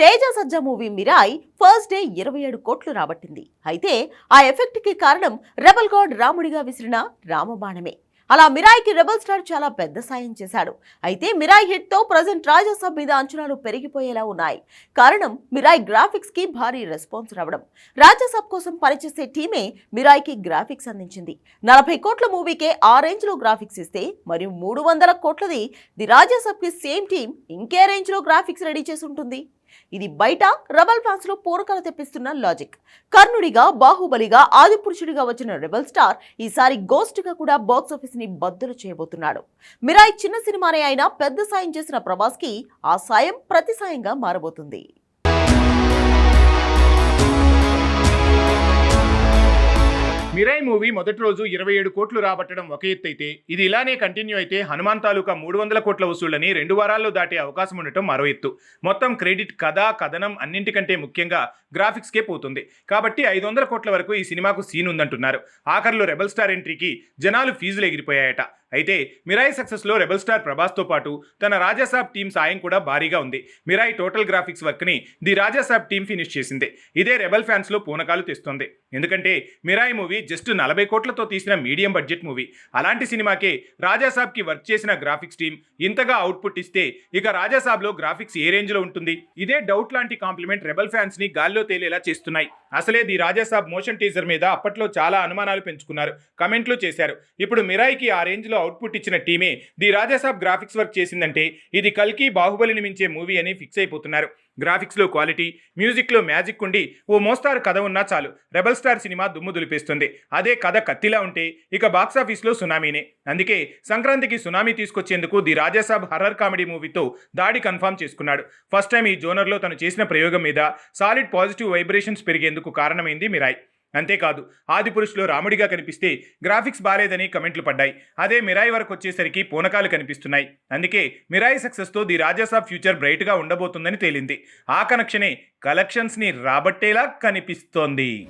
Teja Sajja movie Mirai first day ఇరవై ఏడు కోట్లు రాబట్టింది. అయితే ఆ ఎఫెక్ట్కి కారణం రెబల్ గాడ్ రాముడిగా విసిరిన రామబాణమే. అలా మిరాయికి రెబల్ స్టార్ చాలా పెద్ద సాయం చేశాడు. అయితే మిరాయ్ హిట్తో ప్రజెంట్ రాజసాబ్ మీద అంచనాలు పెరిగిపోయేలా ఉన్నాయి. కారణం మిరాయ్ గ్రాఫిక్స్కి భారీ రెస్పాన్స్ రావడం. రాజసాబ్ కోసం పనిచేసే టీమే మిరాయ్కి గ్రాఫిక్స్ అందించింది. నలభై కోట్ల మూవీకే ఆ రేంజ్లో గ్రాఫిక్స్ ఇస్తే మరియు మూడు వందల కోట్లది ది రాజసాబ్కి సేమ్ టీం ఇంకే రేంజ్లో గ్రాఫిక్స్ రెడీ చేసి ఉంటుంది. ఇది బయట రెబల్ ఫ్యాన్స్లో పూరకలు తెప్పిస్తున్న లాజిక్. కర్ణుడిగా బాహుబలిగా ఆదిపురుషుడిగా వచ్చిన రెబల్ స్టార్ ఈసారి గోస్ట్గా కూడా బాక్స్ ఆఫీస్ని బద్దలు చేయబోతున్నాడు. మిరాయ్ చిన్న సినిమానే అయినా పెద్ద సాయం చేసిన ప్రభాస్కి ఆ సాయం ప్రతి సాయంగా మారబోతుంది. మిరాయి మూవీ మొదటి రోజు ఇరవై ఏడు కోట్లు రాబట్టడం ఒక ఎత్తు అయితే ఇది ఇలానే కంటిన్యూ అయితే హనుమాన్ తాలూకా మూడు వందల కోట్ల వసూళ్ళని రెండు వారాల్లో దాటే అవకాశం ఉండటం మరో ఎత్తు. మొత్తం క్రెడిట్ కథ కథనం అన్నింటికంటే ముఖ్యంగా గ్రాఫిక్స్కే పోతుంది. కాబట్టి ఐదు వందల కోట్ల వరకు ఈ సినిమాకు సీన్ ఉందంటున్నారు. ఆఖరిలో రెబల్ స్టార్ ఎంట్రీకి జనాలు ఫీజులు ఎగిరిపోయాయట. అయితే మిరాయి సక్సెస్లో రెబల్ స్టార్ ప్రభాస్తో పాటు తన రాజాసాబ్ టీం సాయం కూడా భారీగా ఉంది. మిరాయి టోటల్ గ్రాఫిక్స్ వర్క్ని ది రాజాసాబ్ టీం ఫినిష్ చేసింది. ఇదే రెబల్ ఫ్యాన్స్లో పూనకాలు తెస్తుంది. ఎందుకంటే మిరాయి మూవీ జస్ట్ నలభై కోట్లతో తీసిన మీడియం బడ్జెట్ మూవీ. అలాంటి సినిమాకే రాజాసాబ్కి వర్క్ చేసిన గ్రాఫిక్స్ టీం ఇంతగా అవుట్పుట్ ఇస్తే ఇక రాజాసాబ్లో గ్రాఫిక్స్ ఏ రేంజ్లో ఉంటుంది? ఇదే డౌట్ లాంటి కాంప్లిమెంట్ రెబల్ ఫ్యాన్స్ని గాల్లో తేలేలా చేస్తున్నాయి. అసలే ది రాజాసాబ్ మోషన్ టీజర్ మీద అప్పట్లో చాలా అనుమానాలు పెంచుకున్నారు. కమెంట్లు చేశారు. ఇప్పుడు మిరాయికి ఆ రేంజ్లో అవుట్పుట్ ఇచ్చిన టీమే ది రాజాసాబ్ గ్రాఫిక్స్ వర్క్ చేసిందంటే ఇది కల్కి బాహుబలిని మించే మూవీ అని ఫిక్స్ అయిపోతున్నారు. గ్రాఫిక్స్లో క్వాలిటీ మ్యూజిక్లో మ్యాజిక్ ఉండి ఓ మోస్తారు కథ ఉన్నా చాలు. రెబల్ స్టార్ సినిమా దుమ్ము దులిపేస్తుంది. అదే కథ కత్తిలా ఉంటే ఇక బాక్సాఫీస్లో సునామీనే అందుకే సంక్రాంతికి సునామీ తీసుకొచ్చేందుకు ది రాజాసాబ్ హర్రర్ కామెడీ మూవీతో దాడి కన్ఫర్మ్ చేసుకున్నాడు. ఫస్ట్ టైం ఈ జోనర్లో తను చేసిన ప్రయోగం మీద సాలిడ్ పాజిటివ్ వైబ్రేషన్స్ పెరిగేందుకు కారణమైంది మిరాయ్. అంతేకాదు ఆదిపురుషులో రాముడిగా కనిపిస్తే గ్రాఫిక్స్ బాలేదని కమెంట్లు పడ్డాయి. అదే మిరాయి వరకు వచ్చేసరికి పూనకాలు కనిపిస్తున్నాయి. అందుకే మిరాయి సక్సెస్తో ది రాజాసాబ్ ఫ్యూచర్ బ్రైట్గా ఉండబోతుందని తేలింది. ఆ కనెక్షనే కలెక్షన్స్ని రాబట్టేలా కనిపిస్తోంది.